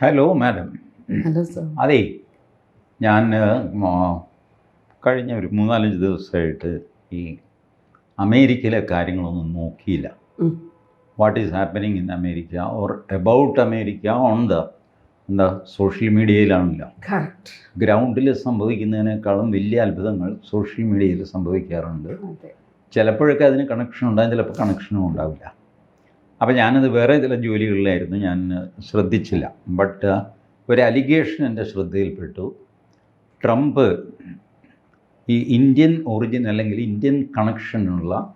Hello madam hello sir അതെ ഞാൻ കഴിഞ്ഞ ഒരു മൂന്നാലഞ്ച് ദിവസമായിട്ട് ഈ അമേരിക്കയിലെ കാര്യങ്ങളൊന്നും നോക്കിയില്ല. What is happening in America or about America on the എന്താ സോഷ്യൽ മീഡിയയിലാണല്ലോ ഗ്രൗണ്ടിൽ സംഭവിക്കുന്നതിനേക്കാളും വലിയ അത്ഭുതങ്ങൾ സോഷ്യൽ മീഡിയയിൽ സംഭവിക്കാറുണ്ട്. ചിലപ്പോഴൊക്കെ അതിന് കണക്ഷൻ ഉണ്ടാകും ചിലപ്പോൾ കണക്ഷനും ഉണ്ടാവില്ല. അപ്പോൾ ഞാനത് വേറെ ചില ജോലികളിലായിരുന്നു ഞാൻ ശ്രദ്ധിച്ചില്ല. ബട്ട് ഒരു അലിഗേഷൻ എന്റെ ശ്രദ്ധയിൽപ്പെട്ടു. ട്രംപ് ഈ ഇന്ത്യൻ ഒറിജിൻ അല്ലെങ്കിൽ ഇന്ത്യൻ കണക്ഷനുള്ള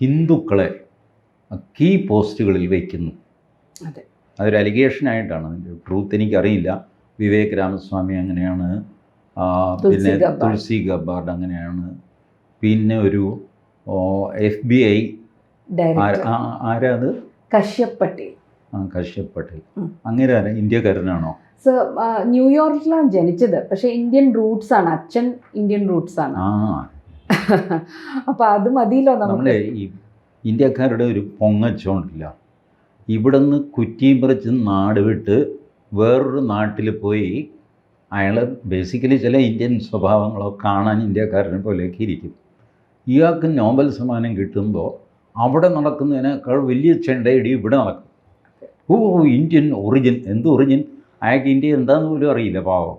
ഹിന്ദുക്കളെ കീ പോസ്റ്റുകളിൽ വയ്ക്കുന്നു അതെ. അതൊരു അലിഗേഷനായിട്ടാണ് അതിന്റെ ട്രൂത്ത് എനിക്കറിയില്ല. വിവേക് രാമസ്വാമി അങ്ങനെയാണ്. പിന്നെ. തുളസി ഗബ്ബാർഡ് അങ്ങനെയാണ്. പിന്നെ ഒരു എഫ് ബി ഐ ആരാ അത്? കശ്യപ് പട്ടേൽ ആ കശ്യപ് പട്ടേൽ അങ്ങനെ ഇന്ത്യക്കാരനാണോ? സർ ന്യൂയോർക്കിലാണ് ജനിച്ചത്. പക്ഷെ ഇന്ത്യൻ റൂട്ട്സ് ആണ്. അച്ഛൻ ഇന്ത്യൻ റൂട്ട്സ് ആണ്. അപ്പൊ അത് മതിയല്ലോ നമ്മുടെ ഈ ഇന്ത്യക്കാരുടെ ഒരു പൊങ്ങച്ചോണ്ടില്ല. ഇവിടുന്ന് കുറ്റിയും പറിച്ച് നാട് വിട്ട് വേറൊരു നാട്ടിൽ പോയി അയാൾ ബേസിക്കലി ചില ഇന്ത്യൻ സ്വഭാവങ്ങളോ കാണാൻ ഇന്ത്യക്കാരനെ പോലെയൊക്കെ ഇരിക്കും. ഇയാൾക്ക് നോബൽ സമ്മാനം കിട്ടുമ്പോൾ അവിടെ നടക്കുന്നതിനേക്കാൾ വലിയ ചെണ്ടയടി ഇവിടെ നടക്കും. ഓ ഇന്ത്യൻ ഒറിജിൻ എന്ത് ഒറിജിൻ? അയാൾക്ക് ഇന്ത്യ എന്താന്ന് പോലും അറിയില്ല പാവം.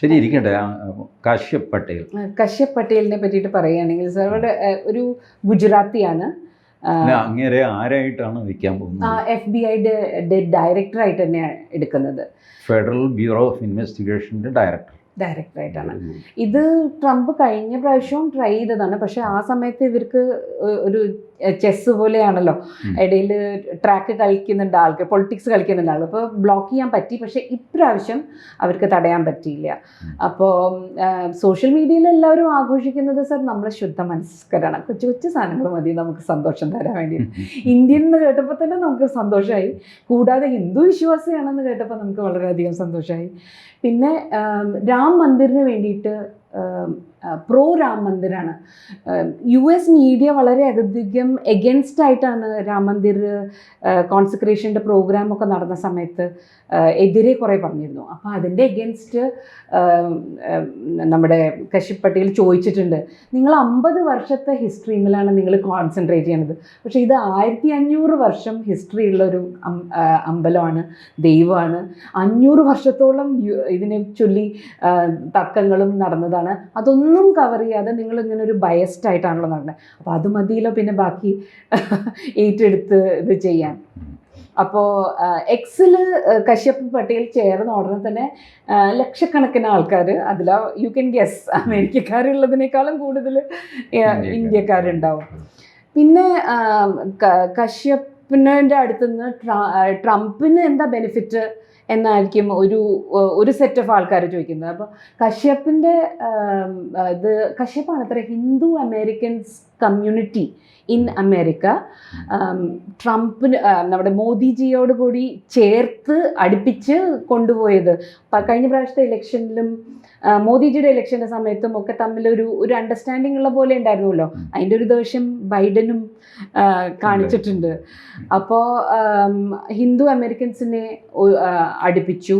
ശരി ഇരിക്കട്ടെ കശ്യപ് പട്ടേൽ. കശ്യപ് പട്ടേലിനെ പറ്റിയിട്ട് പറയുകയാണെങ്കിൽ സാർ അവിടെ ഒരു ഗുജറാത്തിയാണ്. അങ്ങനെ ആരായിട്ടാണ് വയ്ക്കാൻ പോകുന്നത്? എഫ് ബി ഐയുടെ ഡയറക്ടറായിട്ട് തന്നെയാണ് എടുക്കുന്നത്. ഫെഡറൽ ബ്യൂറോ ഓഫ് ഇൻവെസ്റ്റിഗേഷന്റെ ഡയറക്ടർ. ഡയറക്ടറായിട്ടാണ്. ഇത് ട്രംപ് കഴിഞ്ഞ പ്രാവശ്യവും ട്രൈ ചെയ്തതാണ്. പക്ഷേ ആ സമയത്ത് ഇവർക്ക് ഒരു ചെസ് പോലെയാണല്ലോ. ഇടയിൽ ട്രാക്ക് കളിക്കുന്നുണ്ട് ആൾക്ക് പൊളിറ്റിക്സ് കളിക്കുന്നുണ്ട് ആൾ അപ്പോൾ ബ്ലോക്ക് ചെയ്യാൻ പറ്റി പക്ഷെ ഇപ്രാവശ്യം അവർക്ക് തടയാൻ പറ്റിയില്ല. അപ്പോൾ സോഷ്യൽ മീഡിയയിൽ എല്ലാവരും ആഘോഷിക്കുന്നത് സർ നമ്മളെ ശുദ്ധ മനസ്കരാണ്. കൊച്ചു കൊച്ചു സാധനങ്ങൾ മതി നമുക്ക് സന്തോഷം തരാൻ വേണ്ടി. ഇന്ത്യൻ എന്ന് കേട്ടപ്പോൾ തന്നെ നമുക്ക് സന്തോഷമായി. കൂടാതെ ഹിന്ദു വിശ്വാസിയാണെന്ന് കേട്ടപ്പോൾ നമുക്ക് വളരെയധികം സന്തോഷമായി. പിന്നെ രാം മന്ദിറിന് വേണ്ടിയിട്ട് പ്രോ രാം മന്ദിറാണ്. യു എസ് മീഡിയ വളരെയധികം എഗൻസ്റ്റ് ആയിട്ടാണ് രാം മന്ദിർ കോൺസെൻട്രേഷന്റെ പ്രോഗ്രാമൊക്കെ നടന്ന സമയത്ത് എതിരെ കുറേ പറഞ്ഞിരുന്നു. അപ്പോൾ അതിന്റെ എഗൻസ്റ്റ് നമ്മുടെ കശിപ്പട്ടിയിൽ പട്ടേൽ ചോദിച്ചിട്ടുണ്ട്. നിങ്ങൾ അമ്പത് വർഷത്തെ ഹിസ്റ്ററിയിലാണ് നിങ്ങൾ കോൺസെൻട്രേറ്റ് ചെയ്യണത്. പക്ഷേ ഇത് ആയിരത്തി അഞ്ഞൂറ് വർഷം ഹിസ്റ്ററി ഉള്ളൊരു അമ്പലമാണ് ദൈവമാണ്. അഞ്ഞൂറ് വർഷത്തോളം ഇതിനെ ചൊല്ലി തർക്കങ്ങളും നടന്നതാണ്. അതൊന്നും കവർ ചെയ്യാതെ നിങ്ങൾ ഇങ്ങനെ ഒരു ബയസ്ഡ് ആയിട്ടാണല്ലോ നടന്നത് അപ്പോൾ അത് മതിയല്ലോ പിന്നെ ബാക്കി ഏറ്റെടുത്ത് ഇത് ചെയ്യാൻ. അപ്പോൾ എക്സിൽ കശ്യപ് പട്ടേൽ ചേർന്ന ഉടനെ തന്നെ ലക്ഷക്കണക്കിന് ആൾക്കാർ അതിൽ യു ക്യാൻ ഗെസ് അമേരിക്കക്കാരുള്ളതിനേക്കാളും കൂടുതൽ ഇന്ത്യക്കാരുണ്ടാവും. പിന്നെ ആ, കശ്യപിന്റെ അടുത്തുനിന്ന് ട്രംപിന് എന്താ ബെനിഫിറ്റ് എന്നായിരിക്കും ഒരു ഒരു സെറ്റ് ഓഫ് ആൾക്കാർ ചോദിക്കുന്നത്. അപ്പോൾ കശ്യപ്പിന്റെ ഇത് കശ്യപ്പാണ് അത്ര Hindu Americans community in America ട്രംപിന് നമ്മുടെ മോദിജിയോട് കൂടി ചേർത്ത് അടുപ്പിച്ച് കൊണ്ടുപോയത്. കഴിഞ്ഞ പ്രാവശ്യത്തെ ഇലക്ഷനിലും മോദിജിയുടെ ഇലക്ഷന്റെ സമയത്തും ഒക്കെ തമ്മിലൊരു ഒരു അണ്ടർസ്റ്റാൻഡിംഗ് ഉള്ള പോലെ ഉണ്ടായിരുന്നല്ലോ. അതിന്റെ ഒരു ദോഷം ബൈഡനും കാണിച്ചിട്ടുണ്ട്. അപ്പോൾ ഹിന്ദു അമേരിക്കൻസിനെ അടുപ്പിച്ചു.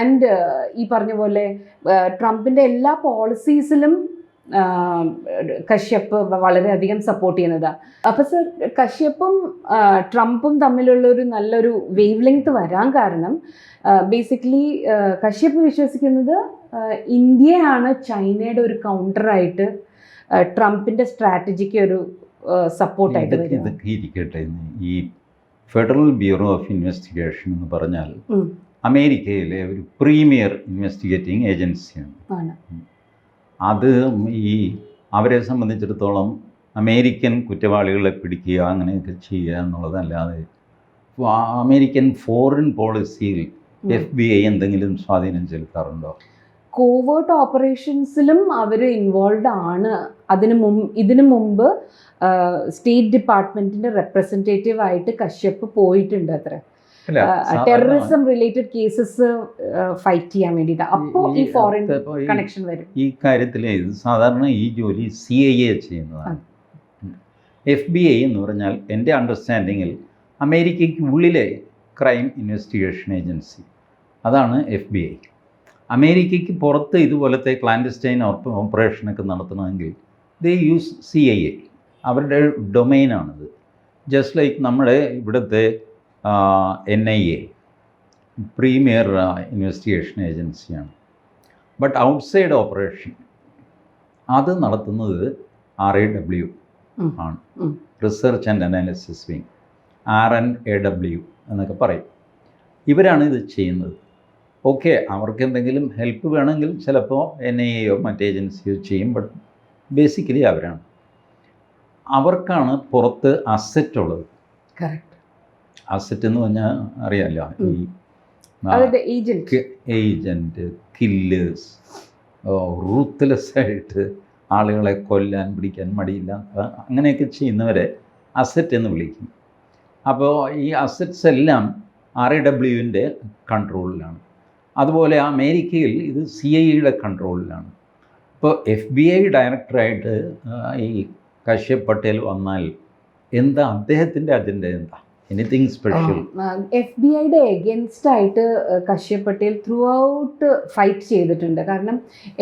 ആൻഡ് ഈ പറഞ്ഞ പോലെ ട്രംപിന്റെ എല്ലാ പോളിസീസിലും കശ്യപ്പ് വളരെയധികം സപ്പോർട്ട് ചെയ്യുന്നത്. അപ്പോൾ സർ കശ്യപ്പും ട്രംപും തമ്മിലുള്ള ഒരു നല്ലൊരു വേവ് ലെങ്ത് വരാൻ കാരണം ബേസിക്കലി കശ്യപ്പ് വിശ്വസിക്കുന്നത് ഇന്ത്യയാണ് ചൈനയുടെ ഒരു കൗണ്ടറായിട്ട് ട്രംപിന്റെ സ്ട്രാറ്റജിക്ക് ഒരു സപ്പോർട്ടായിട്ട് ഇതൊക്കെ വരിക ഇരിക്കട്ടെ. ഈ ഫെഡറൽ ബ്യൂറോ ഓഫ് ഇൻവെസ്റ്റിഗേഷൻ എന്ന് പറഞ്ഞാൽ അമേരിക്കയിലെ ഒരു പ്രീമിയർ ഇൻവെസ്റ്റിഗേറ്റിംഗ് ഏജൻസിയാണ് അത് ഈ അവരെ സംബന്ധിച്ചിടത്തോളം അമേരിക്കൻ കുറ്റവാളികളെ പിടിക്കുക അങ്ങനെയൊക്കെ ചെയ്യുക എന്നുള്ളതല്ലാതെ അമേരിക്കൻ ഫോറിൻ പോളിസിയിൽ എഫ് ബി ഐ എന്തെങ്കിലും സ്വാധീനം ചെലുത്താറുണ്ടോ? കോവേർട്ട് ഓപ്പറേഷൻസിലും അവർ ഇൻവോൾവ് ആണ്. അതിന് മുമ്പ് ഇതിനു മുമ്പ് സ്റ്റേറ്റ് ഡിപ്പാർട്ട്മെന്റിന്റെ റെപ്രസെന്റേറ്റീവ് ആയിട്ട് കശ്യപ്പ് പോയിട്ടുണ്ട് അത്ര. ടെററിസം റിലേറ്റഡ് കേസസ് ഫൈറ്റ് ചെയ്യാൻ വേണ്ടിയിട്ട്. അപ്പോൾ ഈ ഫോറിൻ കണക്ഷൻ വരും. ഈ കാര്യത്തിൽ സാധാരണ ഈ ജോലി സി ഐ എ ചെയ്യുന്നതാണ്. എഫ് ബി ഐ എന്ന് പറഞ്ഞാൽ എന്റെ അണ്ടർസ്റ്റാൻഡിങ്ങിൽ അമേരിക്കയ്ക്ക് ഉള്ളിലെ ക്രൈം ഇൻവെസ്റ്റിഗേഷൻ ഏജൻസി അതാണ് എഫ് ബി ഐ അമേരിക്കയ്ക്ക് പുറത്ത് ഇതുപോലത്തെ ക്ലാൻഡസ്റ്റൈൻ ഓപ്പറേഷനൊക്കെ നടത്തണമെങ്കിൽ they use C I A അവരുടെ ഡൊമൈനാണിത് ജസ്റ്റ് ലൈക്ക് നമ്മുടെ ഇവിടുത്തെ N I A premier investigation ഏജൻസിയാണ് ബട്ട് ഔട്ട്സൈഡ് ഓപ്പറേഷൻ അത് നടത്തുന്നത് ആർ എ ഡബ്ല്യു ആണ്. Research and analysis wing R and A W എന്നൊക്കെ പറയും. ഇവരാണ് ഇത് ചെയ്യുന്നത്. ഓക്കെ അവർക്ക് എന്തെങ്കിലും ഹെൽപ്പ് വേണമെങ്കിൽ ചിലപ്പോൾ എൻ ഐ എയോ മറ്റ് ഏജൻസിയോ ചെയ്യും ബട്ട് ബേസിക്കലി അവരാണ്. അവർക്കാണ് പുറത്ത് അസറ്റ് ഉള്ളത്. കറക്റ്റ് അസറ്റ് എന്ന് പറഞ്ഞാൽ അറിയാമല്ലോ ഈ ഏജന്റ് ഏജന്റ് കില്ലേഴ്സ് റൂത്ത്ലെസ് ആയിട്ട് ആളുകളെ കൊല്ലാൻ പിടിക്കാൻ മടിയില്ല. അങ്ങനെയൊക്കെ ചെയ്യുന്നവരെ അസറ്റ് എന്ന് വിളിക്കും. അപ്പോൾ ഈ അസറ്റ്സ് എല്ലാം ആർ എ ഡബ്ല്യുവിന്റെ കൺട്രോളിലാണ് അതുപോലെ അമേരിക്കയിൽ ഇത് സി ഐ യുടെ കൺട്രോളിലാണ് ഇപ്പോൾ എഫ് ബി ഐ ഡയറക്ടറായിട്ട് ഈ കശ്യപ് പട്ടേൽ വന്നാൽ എന്താ? അദ്ദേഹത്തിന്റെ അജണ്ട എന്താ? എനിത്തിങ് സ്പെഷ്യൽ എഫ് ബി ഐയുടെ എഗൻസ്റ്റ് ആയിട്ട് Kashyap Patel throughout fight ചെയ്തിട്ടുണ്ട്. കാരണം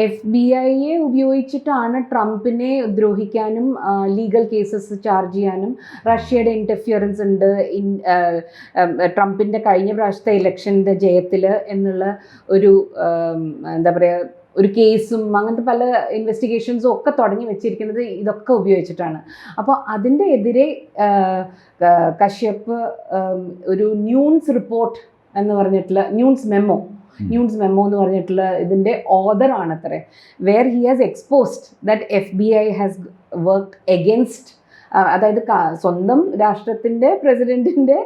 എഫ് ബി ഐയെ ഉപയോഗിച്ചിട്ടാണ് ട്രംപിനെ ദ്രോഹിക്കാനും ലീഗൽ കേസസ് ചാർജ് ചെയ്യാനും റഷ്യയുടെ ഇന്റർഫിയറൻസ് ഉണ്ട്. ഇൻ ട്രംപിന്റെ കഴിഞ്ഞ പ്രാവശ്യത്തെ ഇലക്ഷന്റെ ജയത്തിൽ എന്നുള്ള ഒരു എന്താ പറയുക ഒരു കേസും അങ്ങനത്തെ പല ഇൻവെസ്റ്റിഗേഷൻസും ഒക്കെ തുടങ്ങി വെച്ചിരിക്കുന്നത് ഇതൊക്കെ ഉപയോഗിച്ചിട്ടാണ് അപ്പോൾ അതിന്റെ എതിരെ കശ്യപ്പ് കശ്യപ് ഒരു ന്യൂൺസ് റിപ്പോർട്ട് എന്ന് പറഞ്ഞിട്ടുള്ള ന്യൂൺസ് മെമ്മോ. ന്യൂൺസ് മെമ്മോ എന്ന് പറഞ്ഞിട്ടുള്ള ഇതിന്റെ ഓദർ ആണ് where where he has exposed that F B I has work against അതായത് സ്വന്തം രാഷ്ട്രത്തിന്റെ പ്രസിഡന്റിന്റെ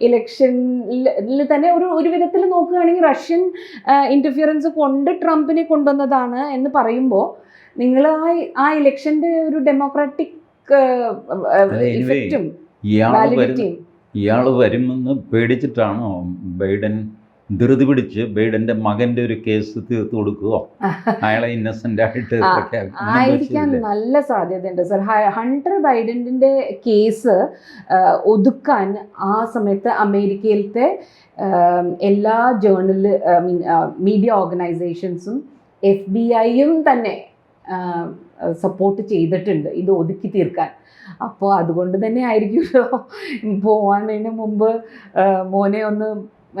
ഇലക്ഷനിൽ തന്നെ ഒരു ഒരു വിധത്തിൽ നോക്കുകയാണെങ്കിൽ റഷ്യൻ ഇന്റർഫിയറൻസ് കൊണ്ട് ട്രംപിനെ കൊണ്ടുവന്നതാണ് എന്ന് പറയുമ്പോൾ നിങ്ങൾ ആ ആ ഇലക്ഷന്റെ ഒരു ഡെമോക്രാറ്റിക് ഇഫക്റ്റും ഇയാൾ വരുമെന്ന് പേടിച്ചിട്ടാണോ ബൈഡൻ ധൃതി പിടിച്ച് ബൈഡന്റെ മകന്റെ ഒരു കേസ് തീർത്തു കൊടുക്കുകയോ അയാളെ ഇന്നസെന്റ് ആയിട്ട് ആയിരിക്കാൻ നല്ല സാധ്യതയുണ്ട് സർ. ഹണ്ടർ ബൈഡന്റെ കേസ് ഒതുക്കാൻ ആ സമയത്ത് അമേരിക്കയിലത്തെ എല്ലാ ജേർണൽ മീൻ മീഡിയ ഓർഗനൈസേഷൻസും എഫ് ബി ഐയും തന്നെ സപ്പോർട്ട് ചെയ്തിട്ടുണ്ട് ഇത് ഒതുക്കി തീർക്കാൻ. അപ്പോൾ അതുകൊണ്ട് തന്നെ ആയിരിക്കുമല്ലോ. പോവാനതിന് മുമ്പ് മോനെ ഒന്ന്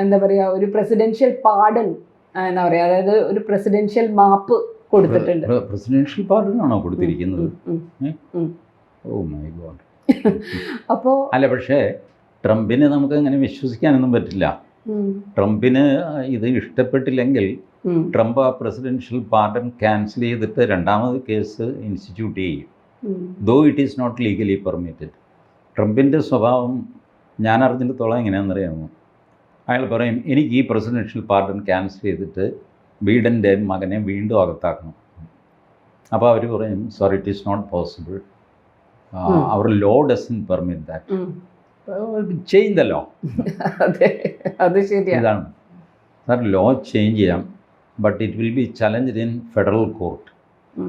എന്താ പറയുക ഒരു പ്രസിഡൻഷ്യൽ പാർഡൺ എന്താ പറയുക അതായത് ഒരു പ്രസിഡൻഷ്യൽ മാപ്പ് കൊടുത്തിട്ടുണ്ട്. പ്രസിഡൻഷ്യൽ പാർഡൺ ആണോ കൊടുത്തിരിക്കുന്നത്. Oh my God. അപ്പോൾ അല്ല പക്ഷേ ട്രംപിനെ നമുക്ക് അങ്ങനെ വിശ്വസിക്കാനൊന്നും പറ്റില്ല. ട്രംപിന് ഇത് ഇഷ്ടപ്പെട്ടില്ലെങ്കിൽ ട്രംപ് ആ പ്രസിഡൻഷ്യൽ പാർഡൺ ക്യാൻസൽ ചെയ്തിട്ട് രണ്ടാമത് കേസ് ഇൻസ്റ്റിറ്റ്യൂട്ട് ചെയ്യും. Though it is not legally permitted ട്രംപിന്റെ സ്വഭാവം ഞാൻ അറിഞ്ഞിടത്തോളം എങ്ങനെയാണെന്നറിയാമോ? അയാൾ പറയും എനിക്ക് ഈ പ്രസിഡൻഷ്യൽ പാർഡൺ ക്യാൻസൽ ചെയ്തിട്ട് ബീഡന്റെ മകനെ വീണ്ടും അകത്താക്കണം. അപ്പോൾ അവർ പറയും sorry it is not possible our law doesn't permit that. Change the law അതെ ഇതാണ്. സാർ ലോ ചേഞ്ച് ചെയ്യാം but it will be challenge in federal court.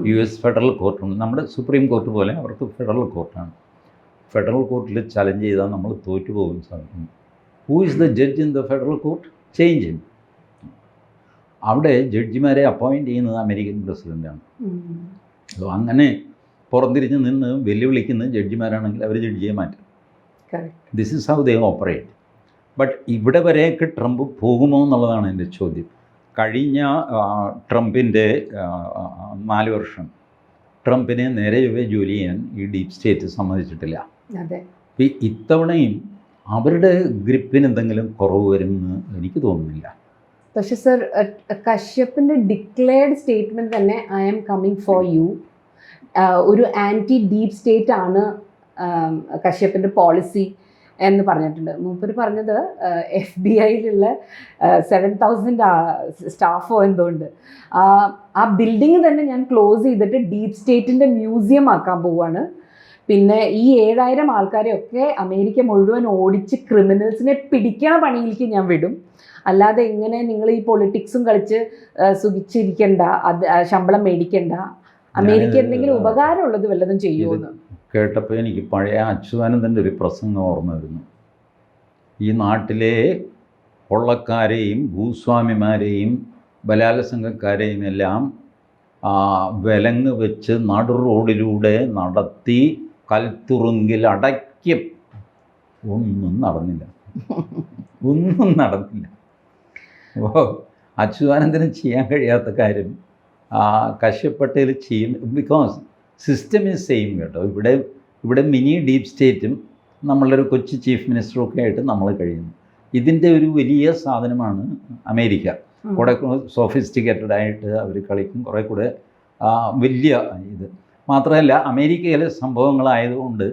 U S federal കോർട്ടുണ്ട് നമ്മുടെ സുപ്രീം കോർട്ട് പോലെ അവർക്ക് ഫെഡറൽ കോർട്ടാണ് ഫെഡറൽ കോർട്ടിൽ challenge ചെയ്താൽ നമ്മൾ തോറ്റു പോകും സാധിക്കും who is the judge in the federal court change ചെയ്യും അവിടെ ജഡ്ജിമാരെ അപ്പോയിന്റ് ചെയ്യുന്നത് അമേരിക്കൻ പ്രസിഡന്റാണ്. അപ്പോൾ അങ്ങനെ പുറംതിരിഞ്ഞ് നിന്ന് വെല്ലുവിളിക്കുന്ന ജഡ്ജിമാരാണെങ്കിൽ അവർ ജഡ്ജിയെ മാറ്റും. This is how they operate but ഇവിടെ വരെയൊക്കെ ട്രംപ് പോകുമോ എന്നുള്ളതാണ് എന്റെ ചോദ്യം. കഴിഞ്ഞ ട്രംപിന്റെ നാല് വർഷം ട്രംപിനെ നേരെ ജോലി ചെയ്യാൻ ഈ ഡീപ് സ്റ്റേറ്റ് സമ്മതിച്ചിട്ടില്ല. അതെ. ഇത്തവണയും അവരുടെ ഗ്രിപ്പിന് എന്തെങ്കിലും കുറവ് വരുമെന്ന് എനിക്ക് തോന്നുന്നില്ല. പക്ഷേ സർ കശ്യപ്പിന്റെ ഡിക്ലെയർഡ് സ്റ്റേറ്റ്മെന്റ് തന്നെ I am coming for you ഒരു ആന്റി ഡീപ് സ്റ്റേറ്റ് ആണ് കശ്യപ്പിന്റെ കശ്യപ്പിന്റെ പോളിസി എന്ന് പറഞ്ഞിട്ടുണ്ട്. മൂപ്പര് പറഞ്ഞത് എഫ് ബി ഐയിലുള്ള സെവൻ തൗസൻഡ് സ്റ്റാഫോ എന്തുകൊണ്ട്. ആ ബിൽഡിംഗ് തന്നെ ഞാൻ ക്ലോസ് ചെയ്തിട്ട് ഡീപ് സ്റ്റേറ്റിന്റെ മ്യൂസിയം ആക്കാൻ പോവുകയാണ് പിന്നെ ഈ ഏഴായിരം ആൾക്കാരെയൊക്കെ അമേരിക്ക മുഴുവൻ ഓടിച്ച് ക്രിമിനൽസിനെ പിടിക്കണ പണിയിലേക്ക് ഞാൻ വിടും. അല്ലാതെ ഇങ്ങനെ നിങ്ങൾ ഈ പൊളിറ്റിക്സും കളിച്ച് സുഖിച്ചിരിക്കണ്ട അത് ശമ്പളം മേടിക്കണ്ട. അമേരിക്ക എന്തെങ്കിലും ഉപകാരമുള്ളത് വല്ലതും ചെയ്യുമെന്ന് കേട്ടപ്പോൾ എനിക്ക് പഴയ അച്യുതാനന്ദന്റെ ഒരു പ്രസംഗം ഓർമ്മ വരുന്നു. ഈ നാട്ടിലെ കൊള്ളക്കാരെയും ഭൂസ്വാമിമാരെയും ബലാത്സംഗക്കാരെയും എല്ലാം വിലങ്ങ് വെച്ച് നടു റോഡിലൂടെ നടത്തി കൽത്തുറുങ്കിൽ അടയ്ക്കും. ഒന്നും നടന്നില്ല. ഒന്നും നടന്നില്ല. അപ്പോൾ അച്യുതാനന്ദന് ചെയ്യാൻ കഴിയാത്ത കാര്യം ആ, കശ്യപ് പട്ടേൽ ചെയ്യും. ബിക്കോസ് സിസ്റ്റം ഈസ് സെയിം കേട്ടോ. ഇവിടെ ഇവിടെ മിനി ഡീപ് സ്റ്റേറ്റും നമ്മളൊരു കൊച്ചു ചീഫ് മിനിസ്റ്ററും ഒക്കെ ആയിട്ട് നമ്മൾ കഴിയുന്നു. ഇതിന്റെ ഒരു വലിയ സാധനമാണ് അമേരിക്ക. കുറെ സോഫിസ്റ്റിക്കേറ്റഡ് ആയിട്ട് അവർ കളിക്കും. കുറേ കൂടെ വലിയ ഇത്. മാത്രമല്ല അമേരിക്കയിലെ സംഭവങ്ങളായതുകൊണ്ട്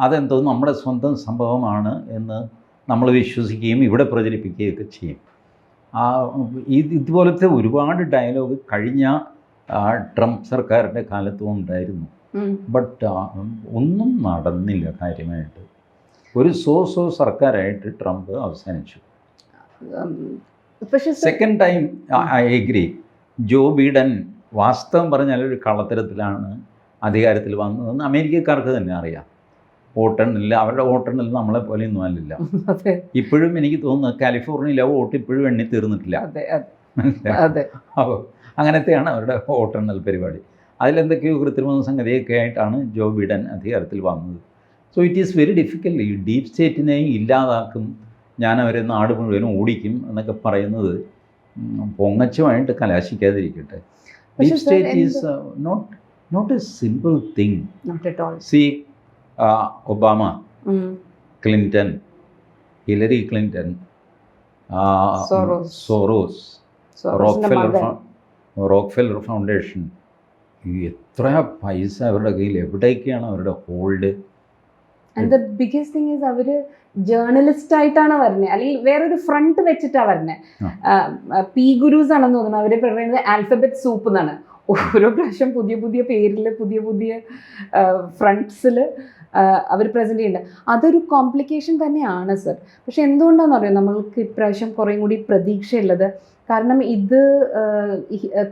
അതെന്തോ നമ്മുടെ സ്വന്തം സംഭവമാണ് എന്ന് നമ്മൾ വിശ്വസിക്കുകയും ഇവിടെ പ്രചരിപ്പിക്കുകയൊക്കെ ചെയ്യും. ഇതുപോലത്തെ ഒരുപാട് ഡയലോഗ് കഴിഞ്ഞ ട്രംപ് സർക്കാരിന്റെ കാലത്തും ഉണ്ടായിരുന്നു. ബട്ട് ഒന്നും നടന്നില്ല കാര്യമായിട്ട്. ഒരു സോ സോ സർക്കാരായിട്ട് ട്രംപ് അവസാനിച്ചു. Second time I agree Joe Biden വാസ്തവം പറഞ്ഞാൽ ഒരു കള്ളത്തരത്തിലാണ് അധികാരത്തിൽ വന്നതെന്ന് അമേരിക്കക്കാർക്ക് തന്നെ അറിയാം. വോട്ടെണ്ണില്ല അവരുടെ വോട്ടെണ്ണിൽ നമ്മളെ പോലെയൊന്നും അല്ലില്ല. അതെ. ഇപ്പോഴും എനിക്ക് തോന്നുന്നു കാലിഫോർണിയയിലെ വോട്ട് ഇപ്പോഴും എണ്ണി തീർന്നിട്ടില്ല. അപ്പോൾ അങ്ങനത്തെയാണ് അവരുടെ വോട്ടെണ്ണൽ പരിപാടി. അതിലെന്തൊക്കെയോ കൃത്രിമ സംഗതിയൊക്കെ ആയിട്ടാണ് ജോ ബിഡൻ അധികാരത്തിൽ വന്നത്. So it is very difficult ഈ ഡീപ് സ്റ്റേറ്റിനെ ഇല്ലാതാക്കും. ഞാൻ അവരെ നാട് മുഴുവനും ഓടിക്കും എന്നൊക്കെ പറയുന്നത് പൊങ്ങച്ചമായിട്ട് കലാശിക്കാതിരിക്കട്ടെ. Deep state is not not a simple thing see Obama Clinton Hillary Soros. Soros. Rockefeller foundation. എത്ര പൈസ അവരുടെ കയ്യിൽ എവിടേക്കാണ് അവരുടെ hold? And the biggest thing is our journalist ആയിട്ടാണ് വരുന്നത്. അല്ലെങ്കിൽ വേറൊരു ഫ്രണ്ട് വെച്ചിട്ടാണ് വരുന്നത്. പി ഗുരുസ് ആണെന്ന് തോന്നുന്നു. അവർ പറയുന്നത് ആൽഫബറ്റ് സൂപ്പ് എന്നാണ്. ഓരോ പ്രാവശ്യം പുതിയ പുതിയ പേരിൽ പുതിയ പുതിയ ഫ്രണ്ട്സിൽ അവർ പ്രസന്റ് ചെയ്യുന്നുണ്ട്. അതൊരു കോംപ്ലിക്കേഷൻ തന്നെയാണ് സർ പക്ഷെ എന്തുകൊണ്ടാണെന്ന് അറിയാം? നമ്മൾക്ക് ഇപ്രാവശ്യം കുറേയും കൂടി പ്രതീക്ഷയുള്ളത്. കാരണം ഇത്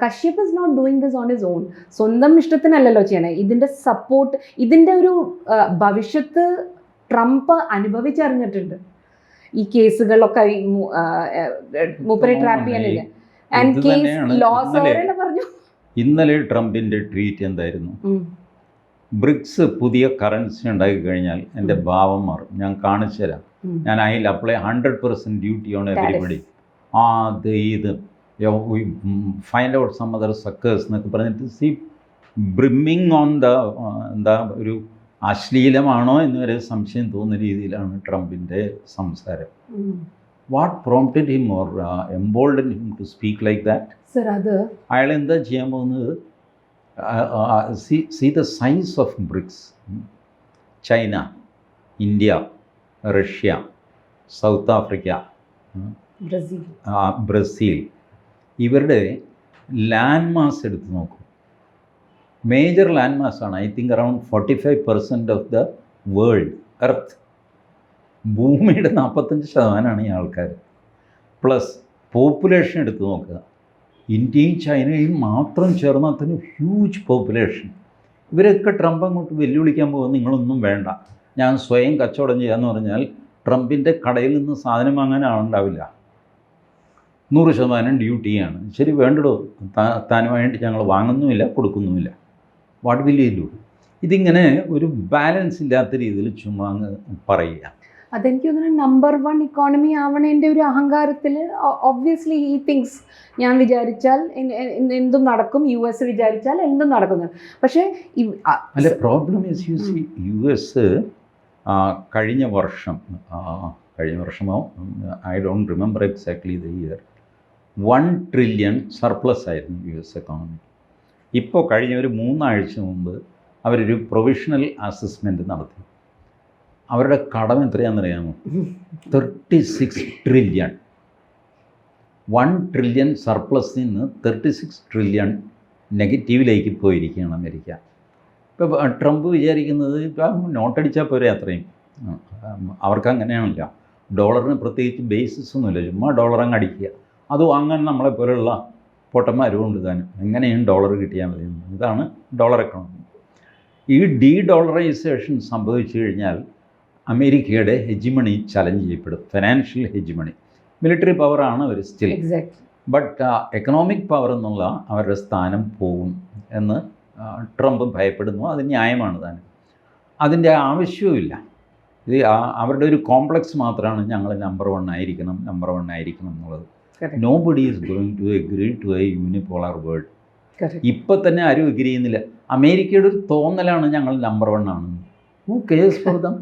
Kashyap is not doing this on is on സ്വന്തം ഇഷ്ടത്തിനല്ലല്ലോ ചെയ്യണേ. ഇതിന്റെ സപ്പോർട്ട് ഇതിന്റെ ഒരു ഭവിഷ്യത്ത് ട്രംപ് അനുഭവിച്ചറിഞ്ഞിട്ടുണ്ട്. ഈ കേസുകളൊക്കെ മൂപ്പരെ ട്രാപ്പ് ചെയ്യാനില്ല? ആൻഡ് കേസ് ലോസ് ഇന്നലെ- ട്രംപിന്റെ ട്രംപിന്റെ ട്വീറ്റ് എന്തായിരുന്നു? ബ്രിക്സ് പുതിയ കറൻസി ഉണ്ടാക്കി കഴിഞ്ഞാൽ എന്റെ ഭാവം മാറും. ഞാൻ കാണിച്ചു തരാം. ഞാൻ അതിൽ apply hundred percent duty on. Everybody ആ അത് ഇത്. Find out some other suckers എന്നൊക്കെ പറഞ്ഞിട്ട് സി ബ്രിമ്മിങ് ഓൺ ദ എന്താ ഒരു അശ്ലീലമാണോ എന്ന് വരെ സംശയം തോന്നുന്ന രീതിയിലാണ് ട്രംപിന്റെ സംസാരം. What prompted him or embolden him to speak like that sir അത് അയാൾ എന്താ ചെയ്യാൻ പോകുന്നത്? See see the size of BRICS China India Russia South Africa Brazil. Brazil. ഇവരുടെ ലാൻഡ് മാസ് എടുത്ത് നോക്കും. മേജർ ലാൻഡ് മാസാണ് I think around forty five percent of the world earth ഭൂമിയുടെ നാൽപ്പത്തഞ്ച് ശതമാനമാണ് ഈ ആൾക്കാർ. പ്ലസ് പോപ്പുലേഷൻ എടുത്ത് നോക്കുക. ഇന്ത്യയും ചൈനയും മാത്രം ചേർന്നാൽ തന്നെ ഹ്യൂജ് പോപ്പുലേഷൻ ഇവരൊക്കെ ട്രംപ് അങ്ങോട്ട് വെല്ലുവിളിക്കാൻ പോകുന്ന നിങ്ങളൊന്നും വേണ്ട. ഞാൻ സ്വയം കച്ചവടം ചെയ്യാന്ന് പറഞ്ഞാൽ ട്രംപിന്റെ കടയിൽ നിന്ന് സാധനം വാങ്ങാൻ ആളുണ്ടാവില്ല. നൂറ് ശതമാനം ഡ്യൂട്ടിയാണ്. ശരി വേണ്ടടോ. താൻ വേണ്ടി ഞങ്ങൾ വാങ്ങുന്നുമില്ല കൊടുക്കുന്നുമില്ല. വാട്ട് വിൽ യു ഡു ഇതിങ്ങനെ ഒരു ബാലൻസ് ഇല്ലാത്ത രീതിയിൽ ചുമ്മാ പറയുക. അതെനിക്ക് തോന്നുന്നു നമ്പർ വൺ ഇക്കോണമി ആവണേന്റെ ഒരു അഹങ്കാരത്തിൽ ഒബ്വിയസ്ലി ഈ തിങ്സ് ഞാൻ വിചാരിച്ചാൽ എന്തും നടക്കും യു എസ് വിചാരിച്ചാൽ എന്തും നടക്കുന്നു. പക്ഷേ അല്ല problem is you see U S കഴിഞ്ഞ വർഷം കഴിഞ്ഞ വർഷമോ I don't remember exactly the year one trillion surplus ആയിരുന്നു യു എസ് എക്കോണമി ഇപ്പോൾ കഴിഞ്ഞ ഒരു മൂന്നാഴ്ച മുമ്പ് അവരൊരു പ്രൊവിഷണൽ അസസ്മെന്റ് നടത്തി. അവരുടെ കടം എത്രയാണെന്നറിയാമോ? Thirty six trillion one trillion surplus നിന്ന് തേർട്ടി സിക്സ് ട്രില്യൺ നെഗറ്റീവിലേക്ക് പോയിരിക്കുകയാണ് അമേരിക്ക. ഇപ്പോൾ ട്രംപ് വിചാരിക്കുന്നത് ഇപ്പം നോട്ടടിച്ചാൽ പോരെ അത്രയും. അവർക്ക് അങ്ങനെയാണല്ല. ഡോളറിന് പ്രത്യേകിച്ച് ബേസിസ് ഒന്നുമില്ല. ചുമ്മാ ഡോളർ അങ്ങ് അടിക്കുക. അത് വാങ്ങാൻ നമ്മളെ പോലെയുള്ള പൊട്ടന്മാരും ഉണ്ട് താനും. എങ്ങനെയും ഡോളർ കിട്ടിയാൽ മതി. ഇതാണ് ഡോളർ എക്കണോമി ഈ ഡീ ഡോളറൈസേഷൻ സംഭവിച്ചു കഴിഞ്ഞാൽ അമേരിക്കയുടെ ഹെജിമണി ചലഞ്ച് ചെയ്യപ്പെടും. Financial hegemony. മിലിറ്ററി പവറാണ് അവർ സ്റ്റിൽ ബട്ട് എക്കണോമിക് പവർ എന്നുള്ള അവരുടെ സ്ഥാനം പോകും എന്ന് ട്രംപ് ഭയപ്പെടുന്നു. അത് ന്യായമാണ് താൻ. അതിന്റെ ആവശ്യവുമില്ല. ഇത് അവരുടെ ഒരു കോംപ്ലക്സ് മാത്രമാണ് ഞങ്ങൾ നമ്പർ വൺ ആയിരിക്കണം നമ്പർ വൺ ആയിരിക്കണം എന്നുള്ളത്. Nobody is going to agree to a unipolar world ഇപ്പം തന്നെ ആരും എഗ്രി ചെയ്യുന്നില്ല. അമേരിക്കയുടെ ഒരു തോന്നലാണ് ഞങ്ങൾ നമ്പർ വൺ ആണ് ഹൂ കേസ് ഫോർ ദം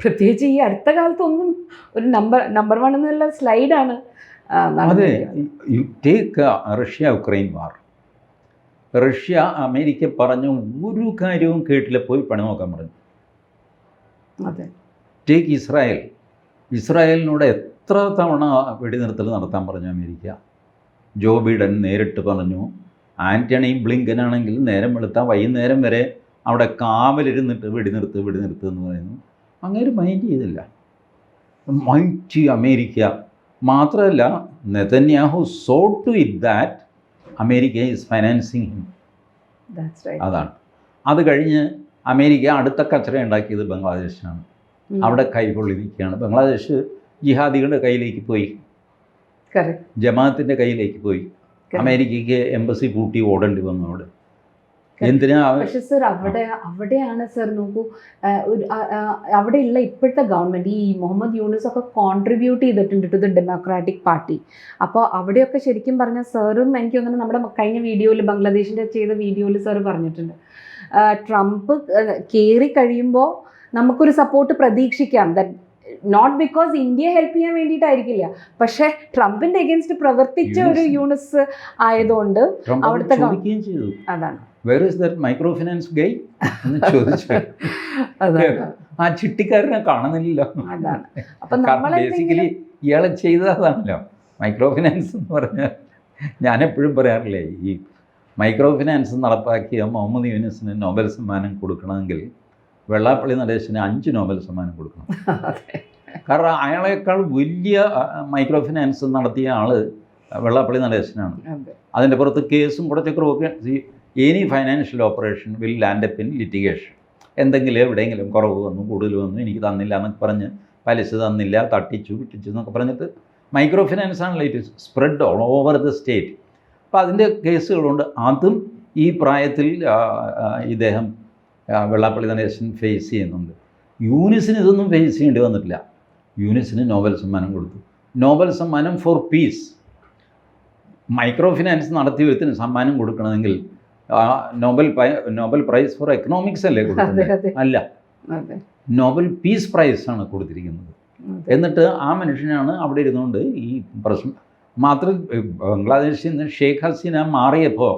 പ്രത്യേകിച്ച് ഈ അടുത്ത കാലത്തൊന്നും ഒരു നമ്പർ നമ്പർ വൺ എന്നുള്ള സ്ലൈഡാണ് അതെ you take Russia Ukraine war Russia America പറഞ്ഞ ഒരു കാര്യവും കേട്ടില്ല പോയി പണി നോക്കാൻ പറഞ്ഞു. അതെ. ടേക്ക് ഇസ്രായേൽ ഇസ്രായേലിനോട് എത്ര തവണ വെടിനിർത്തൽ നടത്താൻ പറഞ്ഞു അമേരിക്ക? ജോ ബൈഡൻ നേരിട്ട് പറഞ്ഞു ആന്റണി ബ്ലിങ്കനാണെങ്കിൽ നേരം വെളുത്താൽ വൈകുന്നേരം വരെ അവിടെ കാവലിരുന്നിട്ട് വെടിനിർത്ത് വെടിനിർത്ത് എന്ന് പറയുന്നു. അങ്ങനെ മൈൻഡ് ചെയ്തില്ല. Mighty America. മാത്രമല്ല Netanyahu so to it that America is financing him. അതാണ്. അത് കഴിഞ്ഞ് അമേരിക്ക അടുത്ത കച്ചറ ഉണ്ടാക്കിയത് ബംഗ്ലാദേശാണ് അവിടെ കൈകൊള്ളി നിൽക്കുകയാണ് ബംഗ്ലാദേശ് ജിഹാദികളുടെ കയ്യിലേക്ക് പോയി. ജമാഅത്തിന്റെ കയ്യിലേക്ക് പോയി. അമേരിക്കയ്ക്ക് എംബസി പൂട്ടി ഓടേണ്ടി വന്നു അവിടെ. എന്തിനാ പക്ഷെ സർ അവിടെ അവിടെയാണ് സർ നോക്കൂ അവിടെ ഒരു അവിടെയുള്ള ഇപ്പോഴത്തെ ഗവൺമെന്റ് ഈ മുഹമ്മദ് യൂണിസ് ഒക്കെ കോൺട്രിബ്യൂട്ട് ചെയ്തിട്ടുണ്ട് ടു ദ ഡെമോക്രാറ്റിക് പാർട്ടി അപ്പോൾ അവിടെയൊക്കെ ശരിക്കും പറഞ്ഞ സാറും എനിക്ക് തോന്നുന്നു നമ്മുടെ കഴിഞ്ഞ വീഡിയോയിൽ ബംഗ്ലാദേശിന്റെ ചെയ്ത വീഡിയോയിൽ സാർ പറഞ്ഞിട്ടുണ്ട്. ട്രംപ് കയറി കഴിയുമ്പോൾ നമുക്കൊരു സപ്പോർട്ട് പ്രതീക്ഷിക്കാം. ദറ്റ് നോട്ട് ബിക്കോസ് ഇന്ത്യയെ ഹെൽപ്പ് ചെയ്യാൻ വേണ്ടിയിട്ടായിരിക്കില്ല. പക്ഷെ ട്രംപിന്റെ എഗൻസ്റ്റ് പ്രവർത്തിച്ച ഒരു യൂണിസ്. ആയതുകൊണ്ട് അവിടുത്തെ അതാണ്. Where is that micro finance guy എന്ന് ചോദിച്ചു. ആ ചിട്ടിക്കാരനെ കാണുന്നില്ലല്ലോ. അതാണ്. അപ്പൊ ബേസിക്കലി ഇയാളെ ചെയ്തതാണല്ലോ. മൈക്രോ ഫിനാൻസ് എന്ന് പറഞ്ഞാൽ ഞാൻ എപ്പോഴും പറയാറില്ലേ ഈ മൈക്രോ ഫിനാൻസ് നടപ്പാക്കിയ മുഹമ്മദ് യൂനിസിന് നോബൽ സമ്മാനം കൊടുക്കണമെങ്കിൽ വെള്ളാപ്പള്ളി നടേശന് അഞ്ച് നോബൽ സമ്മാനം കൊടുക്കണം. കാരണം അയാളെക്കാൾ വലിയ മൈക്രോ ഫിനാൻസ് നടത്തിയ ആൾ വെള്ളാപ്പള്ളി നടേശനാണ്. അതിന്റെ പുറത്ത് കേസും കുടച്ചക്രമൊക്കെ any financial operation will land up in litigation എന്തെങ്കിലും എവിടെയെങ്കിലും കുറവ് വന്നു കൂടുതൽ വന്നു എനിക്ക് തന്നില്ല എന്നൊക്കെ പറഞ്ഞ് പലിശ തന്നില്ല തട്ടിച്ചു വിട്ടിച്ചു എന്നൊക്കെ പറഞ്ഞിട്ട് മൈക്രോ ഫിനാൻസ് ആണല്ലോ it spread all over the state അപ്പോൾ അതിന്റെ കേസുകളുണ്ട്. അതും ഈ പ്രായത്തിൽ ഇദ്ദേഹം വെള്ളാപ്പള്ളി നടേശൻ ഫേസ് ചെയ്യുന്നുണ്ട്. യൂനിസിന് ഇതൊന്നും ഫേസ് ചെയ്യേണ്ടി വന്നിട്ടില്ല. യൂനിസിന് നോബൽ സമ്മാനം കൊടുത്തു. നോബൽ സമ്മാനം ഫോർ പീസ് മൈക്രോ ഫിനാൻസ് നടത്തിയ ഒരുത്തിന് സമ്മാനം കൊടുക്കണമെങ്കിൽ Nobel Nobel prize for economics അല്ലേ കൊടുക്കുന്നത്? അല്ല. നോബൽ പീസ് പ്രൈസ് ആണ് കൊടുത്തിരിക്കുന്നത്. എന്നിട്ട് ആ മനുഷ്യനാണ് അവിടെ ഇരുന്നുകൊണ്ട് ഈ പ്രശ്നം. മാത്രം ബംഗ്ലാദേശിൽ നിന്ന് ഷെയ്ഖ് ഹസീന മാറിയപ്പോൾ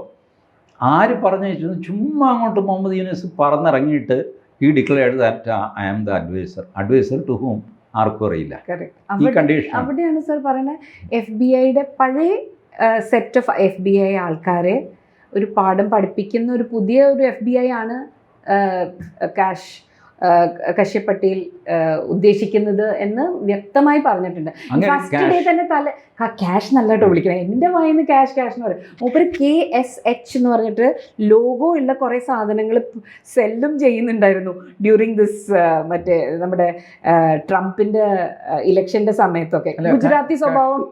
ആര് പറഞ്ഞു ചുമ്മാ അങ്ങോട്ട് മുഹമ്മദ് യൂനിസ് പറന്നിറങ്ങിയിട്ട് ഈ declared that I am the adviser adviser to whom ആർക്കും അറിയില്ല. ഈ കണ്ടീഷൻ അവിടെയാണ് സർ പറയുന്നത് എഫ് ബി ഐയുടെ പഴയ set of F B I ആൾക്കാരെ ഒരു പാഠം പഠിപ്പിക്കുന്ന ഒരു പുതിയ ഒരു എഫ് ബി ഐ ആണ് കാഷ് കശ്യപ് പട്ടേൽ ആ, ഉദ്ദേശിക്കുന്നത് എന്ന് വ്യക്തമായി പറഞ്ഞിട്ടുണ്ട്. ഫസ്റ്റ് ഡേ തന്നെ തല ക്യാഷ് നല്ലതായിട്ട് വിളിക്കണം. എന്റെ വായിന്ന് ക്യാഷ് ക്യാഷ് എന്ന് പറയും. മൂപ്പര് കെ എസ് എച്ച് എന്ന് പറഞ്ഞിട്ട് ലോഗോ ഉള്ള കുറേ സാധനങ്ങൾ സെല്ലും ചെയ്യുന്നുണ്ടായിരുന്നു ഡ്യൂറിങ് ദിസ് മറ്റേ നമ്മുടെ ട്രംപിന്റെ ഇലക്ഷന്റെ സമയത്തൊക്കെ. ഗുജറാത്തി സ്വഭാവം.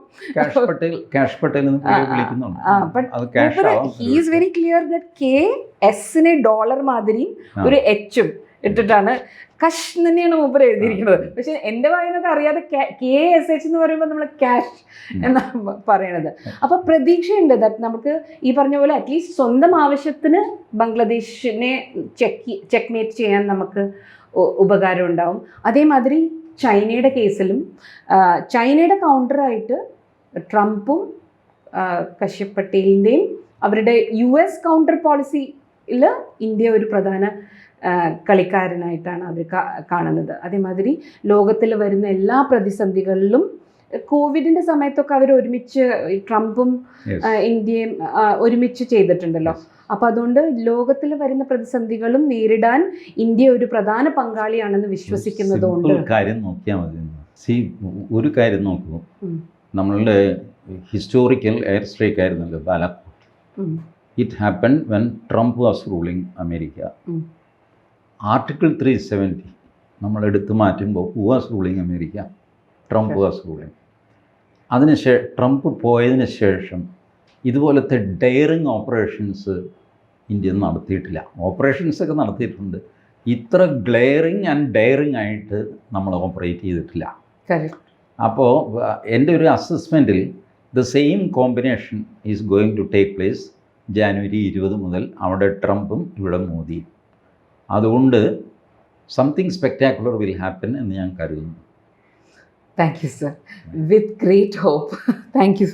He's very clear that K എസിനെ ഡോളർ മാതിരി ഒരു എച്ചും ഇട്ടിട്ടാണ് കഷ് തന്നെയാണ് മൂപ്പർ എഴുതിയിരിക്കുന്നത്. പക്ഷെ എന്റെ വായനൊക്കെ അറിയാതെ കെ എസ് എച്ച് എന്ന് പറയുമ്പോൾ നമ്മൾ ക്യാഷ്. എന്നാണ് പറയണത്. അപ്പൊ പ്രതീക്ഷയുണ്ട് ദാറ്റ് നമുക്ക് ഈ പറഞ്ഞ പോലെ അറ്റ്ലീസ്റ്റ് സ്വന്തം ആവശ്യത്തിന് ബംഗ്ലാദേശിനെ ചെക്ക് ചെക്ക്മേറ്റ് ചെയ്യാൻ നമുക്ക് ഉപകാരം ഉണ്ടാവും. അതേമാതിരി ചൈനയുടെ കേസിലും ചൈനയുടെ കൗണ്ടറായിട്ട് ട്രംപും കശ്യപ്പട്ടേലിന്റെയും കശ്യപ് പട്ടേലിന്റെയും അവരുടെ യു എസ് കൗണ്ടർ പോളിസിയിൽ ഇന്ത്യ ഒരു പ്രധാന കളിക്കാരനായിട്ടാണ് അവർ കാണുന്നത്. അതേമാതിരി ലോകത്തിൽ വരുന്ന എല്ലാ പ്രതിസന്ധികളിലും കോവിഡിന്റെ സമയത്തൊക്കെ അവർ ഒരുമിച്ച് ട്രംപും ഇന്ത്യയും ഒരുമിച്ച് ചെയ്തിട്ടുണ്ടല്ലോ. അപ്പോൾ അതുകൊണ്ട് ലോകത്തിൽ വരുന്ന പ്രതിസന്ധികളും നേരിടാൻ ഇന്ത്യ ഒരു പ്രധാന പങ്കാളിയാണെന്ന് വിശ്വസിക്കുന്നതുകൊണ്ട്. കാര്യം നോക്കിയാൽ മതി. സി ഒരു കാര്യം നോക്കൂ. നമ്മളുടെ ഹിസ്റ്റോറിക്കൽ എയർ സ്ട്രൈക്ക് ആയിരുന്നല്ലോ Balakot it happen when Trump was ruling America. Article three seventy നമ്മൾ എടുത്തു മാറ്റുമ്പോൾ who was ruling America? Trump. Was ruling അതിന് ശേ ട്രംപ് പോയതിന് ശേഷം ഇതുപോലത്തെ ഡെയറിങ് ഓപ്പറേഷൻസ് ഇന്ത്യ നടത്തിയിട്ടില്ല. ഓപ്പറേഷൻസ് ഒക്കെ നടത്തിയിട്ടുണ്ട്. ഇത്ര ഗ്ലെയറിങ് ആൻഡ് ഡെയറിങ് ആയിട്ട് നമ്മൾ ഓപ്പറേറ്റ് ചെയ്തിട്ടില്ല. അപ്പോൾ എന്റെ ഒരു അസസ്മെന്റിൽ the same combination is going to take place January ഇരുപത് മുതൽ അവിടെ ട്രംപും ഇവിടെ മോദിയും അതുകൊണ്ട് സംതിങ് സ്പെക്ടാക്കുലർ വിൽ ഹാപ്പൻ എന്ന് ഞാൻ കരുതുന്നു. Thank you sir with great hope thank you